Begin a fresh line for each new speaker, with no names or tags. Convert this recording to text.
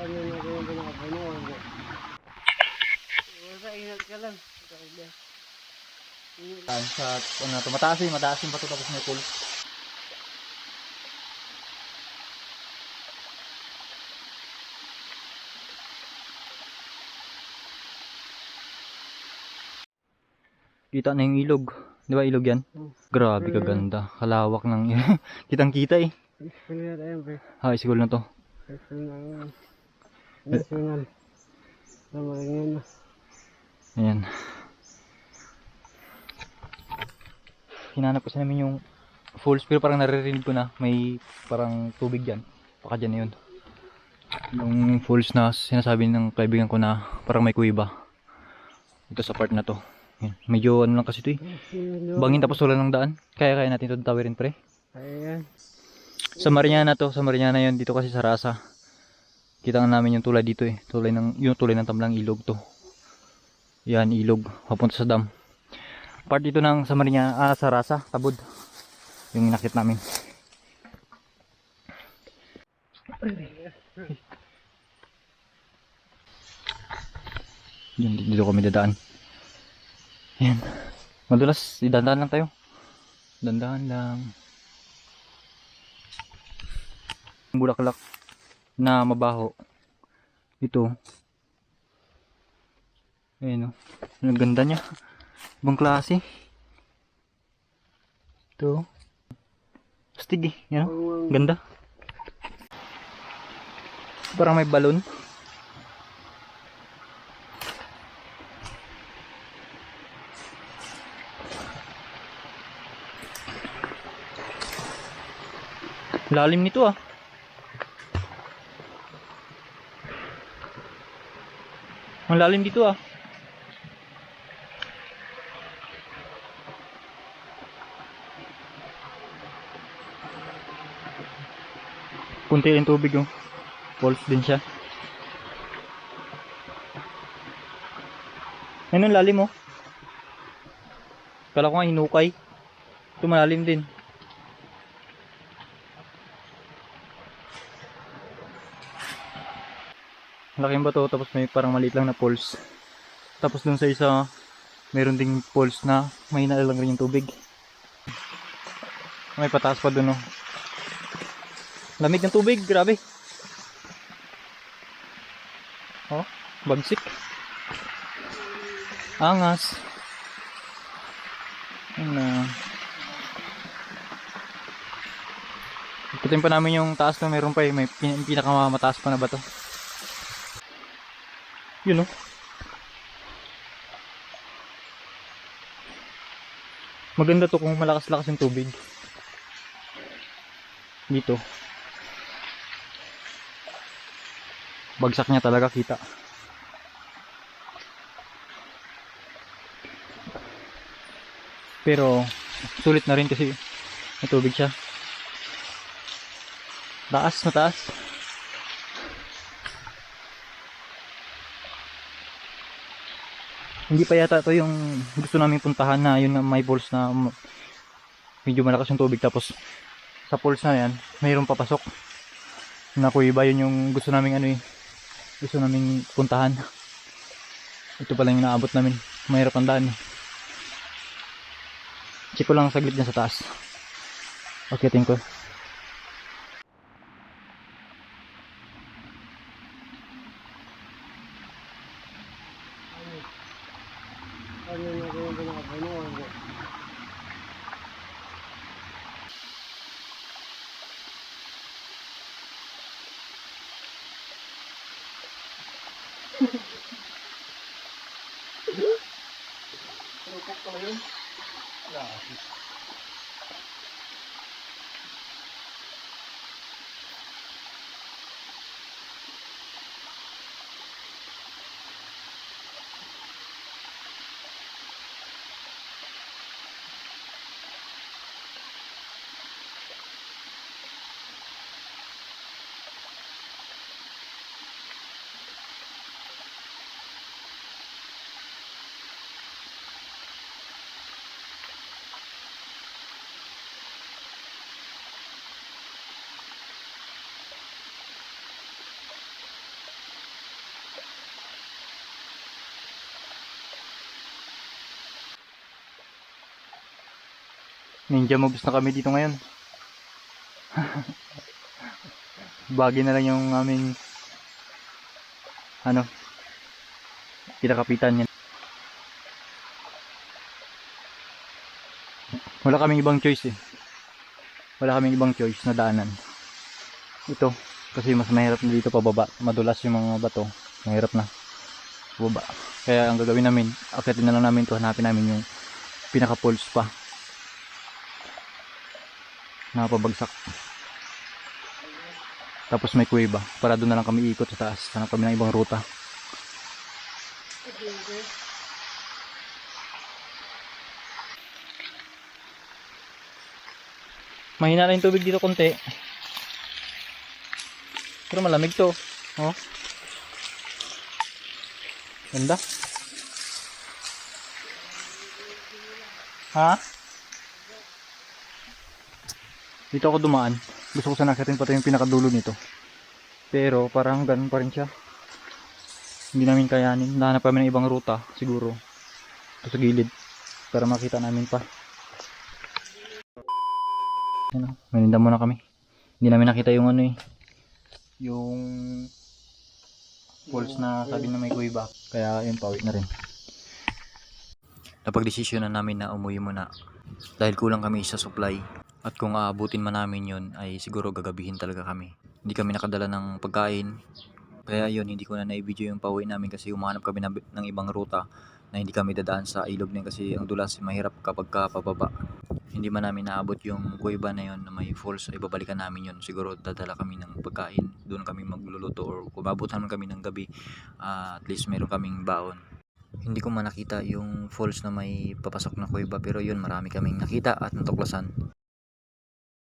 Ano na yung pinakapuno o hindi? Basta ingat ka lang.
Sa ano to mataas eh, mataas yung bato tapos may pool. Kita na yung ilog. Di ba ilog yan?
Hmm.
Grabe kaganda. Kalawak ng Kitang kita eh.
Explain na tayo, pre.
High school na to.
National. Tama rin yun.
Ayan. Hinanap kasi namin yung falls pero parang naririnig ko na may parang tubig dyan. Baka dyan na yun. Yung falls na sinasabi ng kaibigan ko na parang may kuiba. Ito sa part na to. Ayan. Medyo ano lang kasi ito eh. Bangin tapos wala ng daan. Kaya kaya natin ito tawirin pre.
Ayan.
Sa Mariana to, sa Mariana yun dito kasi sa Rasa. Kita nga namin yung tulay dito eh. Tulay ng yung tulay ng Tamlang ilog to. Yan ilog papunta sa dam. Part dito ng sa Mariana, ah, sa Rasa, Tabud. Yung inakit namin. Yan, dito kami dadaan. Yan. Madulas, dandahan lang tayo. Dandahan lang. bulaklak na mabaho. Ito. Ayun o. Ang ganda niya. Ibang klase. Ito. Astig eh. Yan o. Ganda. Parang may balon. Lalim nito ah. Ang lalim dito ah. Punti rin tubig yung falls din siya. Ang lalim oh. Kala ko nga hinukay. Ito malalim din. Laking bato tapos may parang maliit lang na pools. Tapos dun sa isa meron ding pools na may lang rin yung tubig. May pataas pa dun oh. Lamig ng tubig, grabe. Oh, bagsik. Angas. Yun na. Ikutin pa namin yung taas na meron pa eh. May pin- pinakamataas pa na bato. Yun oh. Maganda to kung malakas-lakas yung tubig. Dito. Bagsak niya talaga kita. Pero sulit na rin kasi may tubig siya. Taas, mataas. Hindi pa yata to yung gusto namin puntahan na yun nga may falls na medyo malakas yung tubig. Tapos sa falls na yan mayroong papasok. Na kuiba yun yung gusto namin ano eh gusto namin puntahan. Ito pala yung naabot namin. Mahirap ang daan eh. check ko lang saglit dyan sa taas. Okay ko
ba yung abono o hindi? Ko yun? Wala.
Ninja moves na kami dito ngayon. Bagay na lang yung aming ano kinakapitan yan. Wala kaming ibang choice eh. Wala kaming ibang choice na daanan. Ito, kasi mas mahirap na dito pababa. Madulas yung mga bato. Mahirap na. Pababa. Kaya ang gagawin namin, akitin na lang namin to hanapin namin yung pinaka-pulse pa. Nakapabagsak. Tapos may kuweba. Para doon na lang kami ikot sa taas. Hanap kami ng ibang ruta. Mahina na yung tubig dito konti. Pero malamig to. Oh. Ganda. Ha? Dito ako dumaan. Gusto ko sana akitin pa ito yung pinakadulo nito. Pero parang ganun pa rin siya. Hindi namin kayanin. Nahanap kami ng ibang ruta siguro. Ito sa gilid. Para makita namin pa. Ano, maninda muna kami. Hindi namin nakita yung ano eh. Yung falls na sabi na may kuiba. Kaya yun, pauwi na rin. Napagdesisyon na namin na umuwi muna. Dahil kulang kami sa supply. At kung aabutin man namin yun, ay siguro gagabihin talaga kami. Hindi kami nakadala ng pagkain. Kaya yun, hindi ko na na-video yung pauwi namin kasi umahanap kami ng, ng ibang ruta na hindi kami dadaan sa ilog na yun kasi ang dulas mahirap kapag ka pababa. Hindi man namin naabot yung kuiba na yun na may falls ay babalikan namin yun. Siguro dadala kami ng pagkain. Doon kami magluluto or kung abutan man kami ng gabi, ah, at least meron kaming baon. Hindi ko man nakita yung falls na may papasok na kuiba pero yun marami kaming nakita at natuklasan.